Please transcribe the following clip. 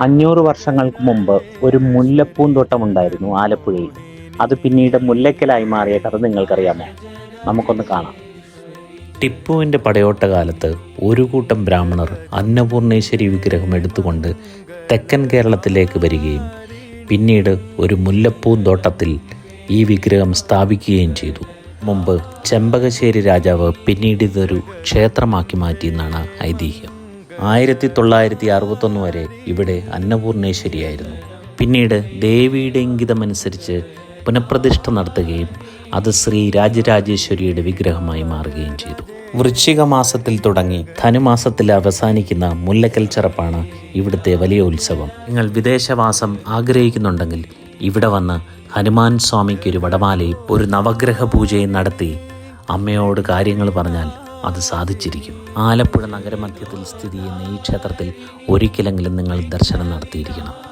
അഞ്ഞൂറ് വർഷങ്ങൾക്ക് മുമ്പ് ഒരു മുല്ലപ്പൂന്തോട്ടമുണ്ടായിരുന്നു ആലപ്പുഴയിൽ. അത് പിന്നീട് മുല്ലയ്ക്കലായി മാറിയ കഥ നിങ്ങൾക്കറിയാമോ? നമുക്കൊന്ന് കാണാം. ടിപ്പുവിന്റെ പടയോട്ടകാലത്ത് ഒരു കൂട്ടം ബ്രാഹ്മണർ അന്നപൂർണേശ്വരി വിഗ്രഹം എടുത്തുകൊണ്ട് തെക്കൻ കേരളത്തിലേക്ക് വരികയും പിന്നീട് ഒരു മുല്ലപ്പൂന്തോട്ടത്തിൽ ഈ വിഗ്രഹം സ്ഥാപിക്കുകയും ചെയ്തു. മുമ്പ് ചെമ്പകശ്ശേരി രാജാവ് പിന്നീട് ഇതൊരു ക്ഷേത്രമാക്കി മാറ്റിയെന്നാണ് ഐതിഹ്യം. ആയിരത്തി തൊള്ളായിരത്തി അറുപത്തൊന്ന് വരെ ഇവിടെ അന്നപൂർണേശ്വരിയായിരുന്നു. പിന്നീട് ദേവിയുടെ ഇംഗിതമനുസരിച്ച് പുനഃപ്രതിഷ്ഠ നടത്തുകയും അത് ശ്രീ രാജരാജേശ്വരിയുടെ വിഗ്രഹമായി മാറുകയും ചെയ്തു. വൃശ്ചിക മാസത്തിൽ തുടങ്ങി. ധനുമാസത്തിൽ അവസാനിക്കുന്ന മുല്ലക്കൽ ചെറപ്പാണ് ഇവിടുത്തെ വലിയ ഉത്സവം. നിങ്ങൾ വിദേശവാസം ആഗ്രഹിക്കുന്നുണ്ടെങ്കിൽ ഇവിടെ വന്ന് ഹനുമാൻ സ്വാമിക്ക് ഒരു വടമാലയും ഒരു നവഗ്രഹ പൂജയും നടത്തി അമ്മയോട് കാര്യങ്ങൾ പറഞ്ഞാൽ അത് സാധിച്ചിരിക്കും. ആലപ്പുഴ നഗരമധ്യത്തിൽ സ്ഥിതി ചെയ്യുന്ന ഈ ക്ഷേത്രത്തിൽ ഒരിക്കലെങ്കിലും നിങ്ങൾ ദർശനം നടത്തിയിരിക്കണം.